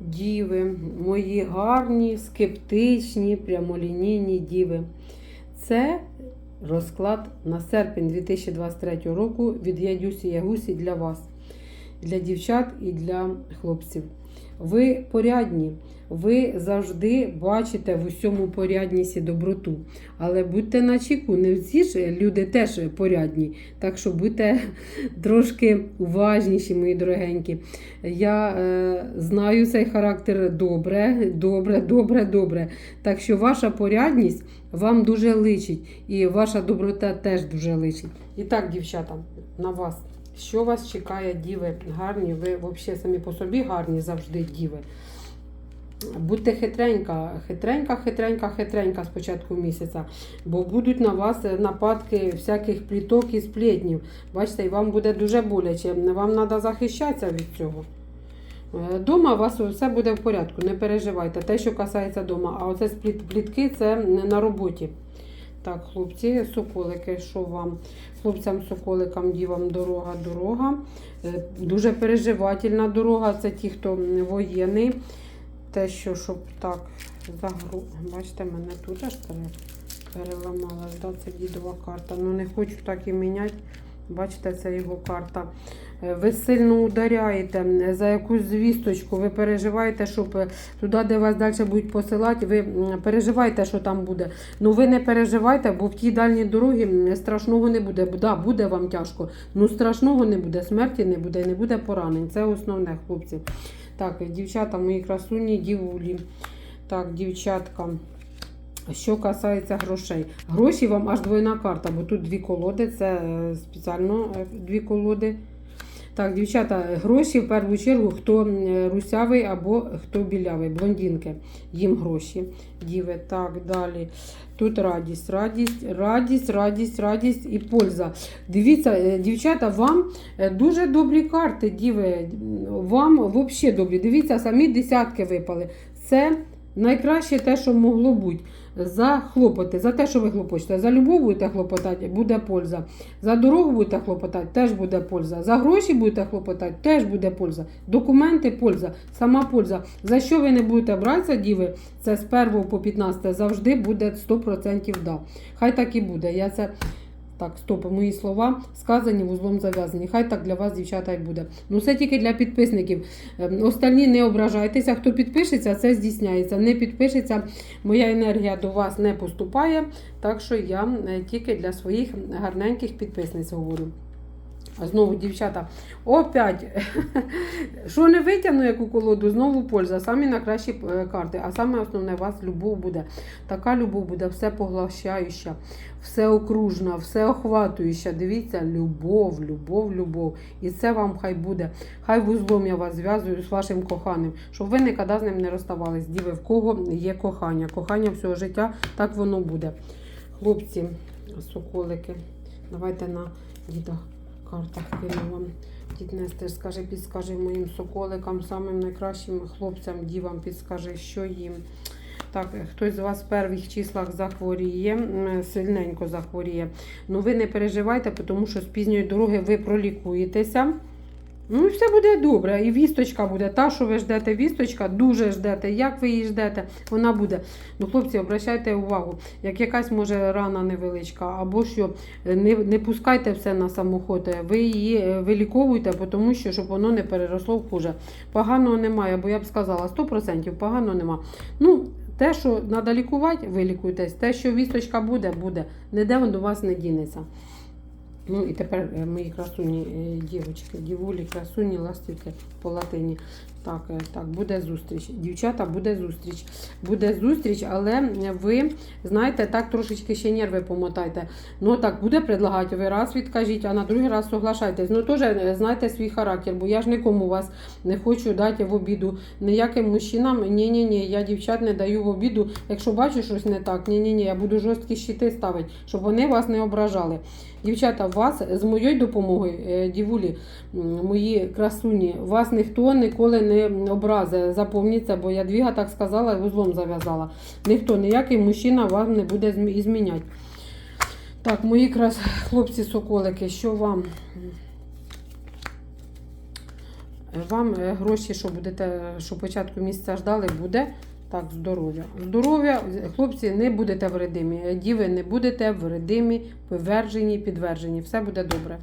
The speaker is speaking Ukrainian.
діви, мої гарні, скептичні, прямолінійні діви. Це розклад на серпень 2023 року від Ядюсі Ягусі для вас, для дівчат і для хлопців. Ви порядні, ви завжди бачите в усьому порядність і доброту. Але будьте на чеку, не всі ж люди теж порядні. Так що будьте трошки уважніші, мої дорогенькі. Я е, знаю цей характер добре, добре, добре, добре. Так що ваша порядність вам дуже личить, і ваша доброта теж дуже личить. І так, дівчата, на вас. Що вас чекає, діви гарні? Ви взагалі самі по собі гарні завжди діви. Будьте хитренька, хитренька, хитренька, хитренька з початку місяця, бо будуть на вас нападки всяких пліток і сплетнів. Бачите, і вам буде дуже боляче. Вам треба захищатися від цього. Е, Дома у вас все буде в порядку, не переживайте. Те, що касається дома, а оце плітки це не на роботі. Так, хлопці, соколики, що вам? Хлопцям, соколикам, дівам дорога, дорога. Е, Дуже переживательна дорога. Це ті, хто воєнний. Те, що щоб так загру. Бачите, мене тут аж пере... переламалась. Да? Це дідова карта. Ну не хочу так і міняти. Бачите, це його карта. Е, Ви сильно ударяєте за якусь звісточку, ви переживаєте, щоб е, туди, де вас далі будуть посилати, ви переживаєте, що там буде. Ну ви не переживайте, бо в тій дальній дорогі страшного не буде. Да, буде вам тяжко. Ну страшного не буде, смерті не буде, не буде поранень. Це основне, хлопці. Так, дівчата, мої красуні, дівулі. Так, дівчатка. Що касається грошей. Гроші вам аж двойна карта, бо тут дві колоди, це е, спеціально е, дві колоди. Так, дівчата, гроші в першу чергу, хто русявий або хто білявий, блондинки, їм гроші, діви. Так, далі. Тут радість, радість, радість, радість, радість і польза. Дивіться, е, дівчата, вам е, дуже добрі карти, діви. Вам взагалі добрі. Дивіться, самі десятки випали. Це найкраще те, що могло бути. За хлопоти, за те, що ви хлопочете. За любов будете хлопотати, буде польза. За дорогу будете хлопотати, теж буде польза. За гроші будете хлопотати, теж буде польза. Документи польза, сама польза. За що ви не будете братися, діви, це з 1 по 15 завжди буде 100% да. Хай так і буде. Я це. Так, стоп, мої слова сказані, вузлом зав'язані. Хай так для вас, дівчата, і буде. Ну, це тільки для підписників. Ем, Остальні не ображайтеся. Хто підпишеться, це здійсняється. Не підпишеться, моя енергія до вас не поступає. Так що я е, тільки для своїх гарненьких підписниць говорю. Знову, дівчата, опять, що не витягну яку колоду, знову польза. Самі на кращі е, карти. А саме основне, у вас любов буде. Така любов буде все поглощаюча, все окружна, все охватуюча. Дивіться, любов, любов, любов. І це вам хай буде. Хай вузлом я вас зв'язую з вашим коханим, щоб ви ніколи з ним не розставались. Діви, в кого є кохання. Кохання всього життя, так воно буде. Хлопці, соколики, давайте на діда картах кину вам. Дід Нестер, скаже, підскажи моїм соколикам, самим найкращим хлопцям, дівам, підскажи, що їм. Так, хтось з вас в перших числах захворіє, сильненько захворіє. Ну ви не переживайте, тому що з пізньої дороги ви пролікуєтеся. Ну все буде добре. І вісточка буде. Та, що ви ждете, вісточка, дуже ждете. Як ви її ждете, вона буде. Ну, хлопці, обращайте увагу, як якась може рана невеличка, або що не, не пускайте все на самоход. Ви її е, виліковуйте, тому що щоб воно не переросло в хуже. Поганого немає, бо я б сказала 100% поганого нема. Ну, те, що треба лікувати, ви лікуєтесь. Те, що вісточка буде, буде. Ніде воно до вас не дінеться. Ну і тепер е, мої красуні е, дівочки, дівулі, красуні, ластівки по латині. Так, е, так, буде зустріч. Дівчата, буде зустріч. Буде зустріч, але ви, знаєте, так трошечки ще нерви помотайте. Ну так, буде предлагати, ви раз відкажіть, а на другий раз соглашайтесь. Ну теж знайте свій характер, бо я ж нікому вас не хочу дати в обіду. Ніяким мужчинам, ні-ні-ні, я дівчат не даю в обіду. Якщо бачу щось не так, ні-ні-ні, я буду жорсткі щити ставити, щоб вони вас не ображали. Дівчата, вас з моєю допомогою, е, дівулі, мої красуні, вас ніхто ніколи не образить. Запомніться, бо я двіга так сказала і вузлом зав'язала. Ніхто, ніякий мужчина вас не буде змі- зміняти. Так, мої крас... хлопці-соколики, що вам? Вам е, гроші, що будете, що початку місяця ждали, буде. Так, здоров'я. Здоров'я, хлопці, не будете вредимі. Діви не будете в редимі, повержені, підвержені. Все буде добре.